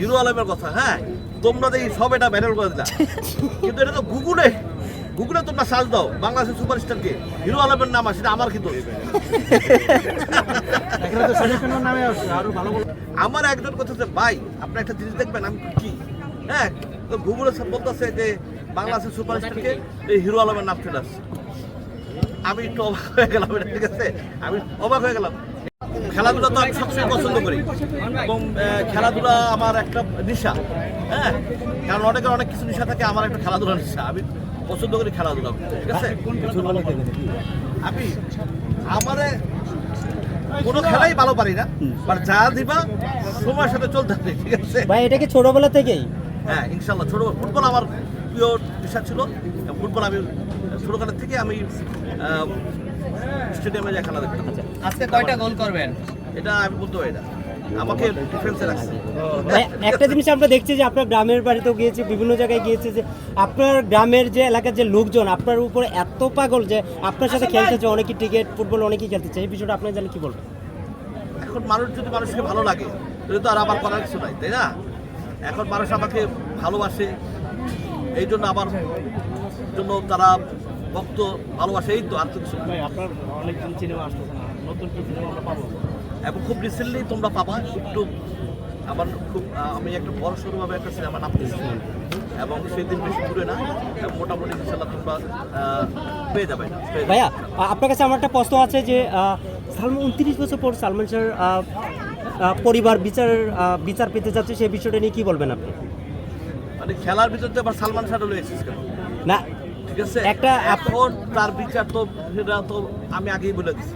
Hero আলমের কথা হ্যাঁ? তোমরা দেখি সব এটা ব্যানেল করে দিলা। কিন্তু এটা তো গুগলে গুগলে তোমরা সার্চ দাও বাংলাদেশের সুপারস্টার কে হিরো আলমের নাম আসে আমার কিন্তু। আমার একজন কথা ভাই আপনি একটা জিনিস দেখবেন আমি কি? হ্যাঁ? তো গুগলে সব বলতেছে যে বাংলাদেশের সুপারস্টারকে এই হিরো আলমের নাম চলে আসছে। আমি একটু অবাক হয়ে গেলাম এটা ঠিক আছে? আমি অবাক হয়ে গেলাম। খেলাধুলা তো আমি সবসময় পছন্দ করি। এবং খেলাধুলা আমার একটা নেশা হ্যাঁ? কারণ অনেকের অনেক কিছু নেশা থাকে আমার একটা খেলাধুলা নেশা। আমি পছন্দ করি খেলাধুলা ঠিক আছে? আমি আমারে কোনো খেলাই ভালো পারি না বাট যা দিবা সময়ের সাথে চলতে হবে ঠিক আছে? ভাই এটা কি ছোটবেলা থেকেই? হ্যাঁ ইনশাল্লাহ ছোট ফুটবল আমার প্রিয় পেশা ছিল। ফুটবল আমি ছোটখানের থেকে আমি স্টেডিয়ামে যা খেলা দেখতাম আজকে কয়টা গোল করবেন? এটা আমি বলতে পারি না। আমাকে ডিফেন্সে রাখছে। একটা জিনিস আমরা দেখছি যে আপনার গ্রামের বাড়িতেও গিয়েছি বিভিন্ন জায়গায় গিয়েছে যে আপনার গ্রামের যে এলাকার যে লোকজন আপনার উপরে এত পাগল যে আপনার সাথে খেলতে চায় অনেকেই ক্রিকেট ফুটবল অনেকেই খেলতে চায়। এই বিষয়টা আপনার জানলে কি বলবেন? এখন মানুষ যদি মানুষকে ভালো লাগে তাহলে তো আর আমার করার কিছু নাই তাই না? এখন মানুষ আমাকে ভালোবাসে এই জন্য আমার জন্য তারা ভক্ত ভালোবাসে এই তো আর কিছু আপনার অনেকদিন সিনেমা আসতেছে না। নতুন কি সিনেমা আমরা পাবো? এবং খুব রিসেন্টলি তোমরা পাবা একটু আমার খুব আমি একটা বড় সড়োভাবে একটা সিনেমা নামতেছি। এবং সেই দিন বেশি দূরে না মোটামুটি ইনশাল্লাহ তোমরা পেয়ে যাবে। ভাইয়া আপনার কাছে আমার একটা প্রশ্ন আছে যে সালমান উনত্রিশ বছর পর সালমান আহ, পরিবার বিচার বিচার পেতে যাচ্ছে সেই বিষয়টা নিয়ে কি বলবেন আপনি? মানে খেলার ভিতরে তো আবার সালমান শাহ রয়ে এসেছিস না ঠিক আছে? একটা- এখন তার বিচার তো সেটা তো আমি আগেই বলে দিচ্ছি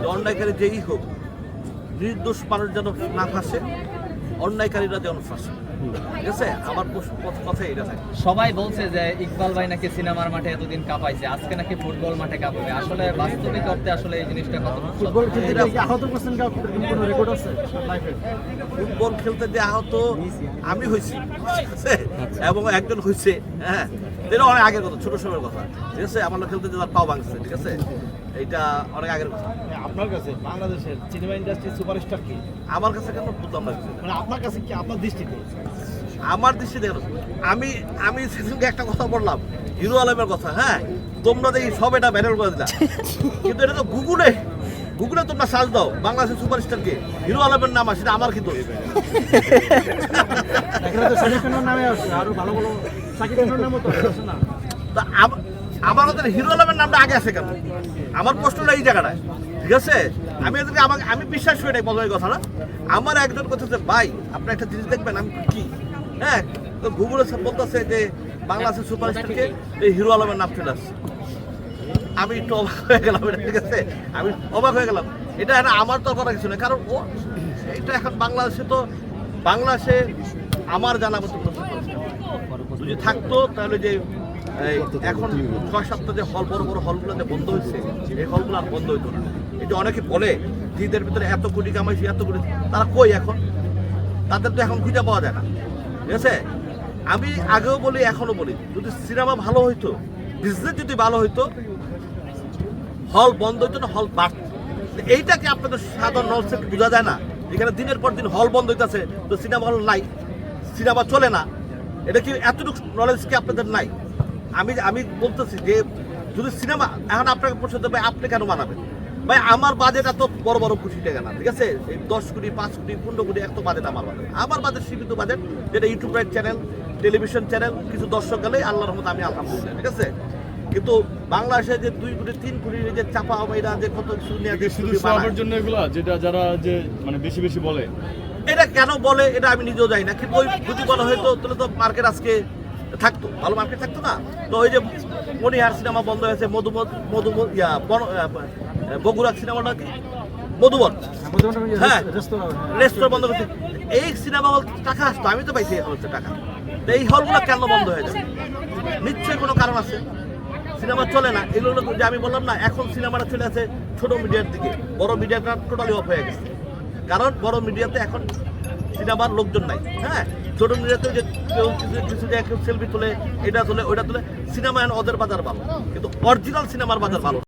যে অন্যায়কারী যেই হোক নির্দোষ মানুষ যেন না ফাঁসে অন্যায়কারীরা যেন ফাঁসে। ঠিক আছে? আমার প্রশ্ন- এটা থাকে। সবাই বলছে যে ইকবাল ভাই নাকি সিনেমার মাঠে এতদিন কাঁপাইছে। আজকে নাকি ফুটবল মাঠে কাঁপাবে। আসলে বাস্তবিক অর্থে আসলে এই জিনিসটা কত ফুটবল খেলতে আহত করছেন কোনো রেকর্ড আছে? ফুটবল খেলতে যে আহত আমি হয়েছি। এবং একজন হয়েছে। হ্যাঁ? এটা অনেক আগের কথা ছোট সময়ের কথা। ঠিক আছে? আমার খেলতে যে তার পাও ভাঙছে ঠিক আছে? এইটা অনেক আগের কথা। আপনার কাছে বাংলাদেশের সিনেমা ইন্ডাস্ট্রি সুপারস্টার কি? আমার কাছে কেন বুঝলাম না। মানে আপনার কাছে কি আপনার দৃষ্টিতে? আমার দৃষ্টি দেখো আমি আমি সেদিনকে একটা কথা বললাম হিরো আলমের কথা হ্যাঁ? তোমরা দেখি সব এটা ব্যানেল করে দিলা। কিন্তু এটা তো গুগলে গুগলে তোমরা সার্চ দাও বাংলাদেশের সুপারস্টার কে। হিরো আলমের নাম আসে আমার কিন্তু। নামে আসছে আরও ভালো ভালো শাকিব নামও তো আছে না। তা আমার হিরো আলমের নামটা আগে আছে কেন? আমার প্রশ্নটা এই জায়গাটায়, ঠিক আছে? আমি এদেরকে আমাকে, আমি বিশ্বাস করি নাই প্রথমে কথা না। আমার একজন কথা হচ্ছে, ভাই, আপনি একটা জিনিস দেখবেন, আমি কি? হ্যাঁ? তো গুগলে বলতেছে যে বাংলাদেশের সুপারস্টারকে এই হিরো আলমের নাম চলে আসছে। আমি একটু অবাক হয়ে গেলাম এটা ঠিক আছে? আমি অবাক হয়ে গেলাম। এটা আমার তো করার কিছু না কারণ ও, এটা এখন বাংলাদেশে তো, বাংলাদেশে আমার জানা মতো যদি থাকতো, তাহলে যে এখন ছয় সপ্তাহ যে হল বড় বড় হলগুলো যে বন্ধ হয়েছে, এই হলগুলো আর বন্ধ হইতো না। যে অনেকে বলে ঈদের ভিতরে এত কোটি কামাইছি, এত কোটি, তারা কই এখন? তাদের তো এখন খুঁজে পাওয়া যায় না। ঠিক আছে? আমি আগেও বলি এখনও বলি, যদি সিনেমা ভালো হইতো বিজনেস যদি ভালো হইতো হল বন্ধ হইতো না হল বাড়ত। এইটা কি আপনাদের সাধারণ নলসে বোঝা যায় না? এখানে দিনের পর দিন হল বন্ধ হইতেছে, তো সিনেমা হল নাই সিনেমা চলে না। এটা কি এতটুকু নলেজ কি আপনাদের নাই? আমি আমি বলতেছি যে যদি সিনেমা এখন আপনাকে প্রশ্ন দেবে আপনি কেন বানাবেন? ভাই আমার বাজেট এত বড় বড় কোটি টাকা না ঠিক আছে? এই দশ কোটি পাঁচ কোটি পনেরো কোটি এত বাজেট আমার বাজেট আমার বাজেট সীমিত বাজেট যেটা YouTube right channel television channel কিছু দর্শক গেলে আল্লাহর রহমতে আমি আলহামদুলিল্লাহ ঠিক আছে? কিন্তু বাংলাদেশে যে দুই কোটি তিন কোটি যে চাপা মেয়েরা যে কত শুধু সবার জন্য এগুলো যেটা যারা যে মানে বেশি বেশি বলে। এটা কেন বলে এটা আমি নিজেও জানি না। কিন্তু ওই যদি বলা হয়তো তাহলে তো মার্কেট আজকে থাকতো, ভালো মার্কেট থাকতো না। তো ওই যে মনিহার সিনেমা বন্ধ হয়েছে মধু মধু ইয়া বগুড়া সিনেমাটা কি মধুবন হ্যাঁ। রেস্তোরাঁ বন্ধ করছে। এই সিনেমা হল টাকা আসতো, আমি তো পাইছি হচ্ছে টাকা। তো এই হলগুলো কেন বন্ধ হয়ে যাবে? নিশ্চয়ই কোনো কারণ আছে? সিনেমা চলে না, এগুলো যে আমি বললাম না, এখন সিনেমাটা চলে আছে ছোট মিডিয়ার দিকে। বড় মিডিয়াটা টোটালি অফ হয়ে গেছে। কারণ বড় মিডিয়াতে এখন সিনেমার লোকজন নাই হ্যাঁ? ছোট মিডিয়াতে যে কেউ কিছু কিছু যে সেলফি তোলে, এটা তোলে, ওইটা তোলে সিনেমা ওদের বাজার ভালো। কিন্তু অরিজিনাল সিনেমার বাজার ভালো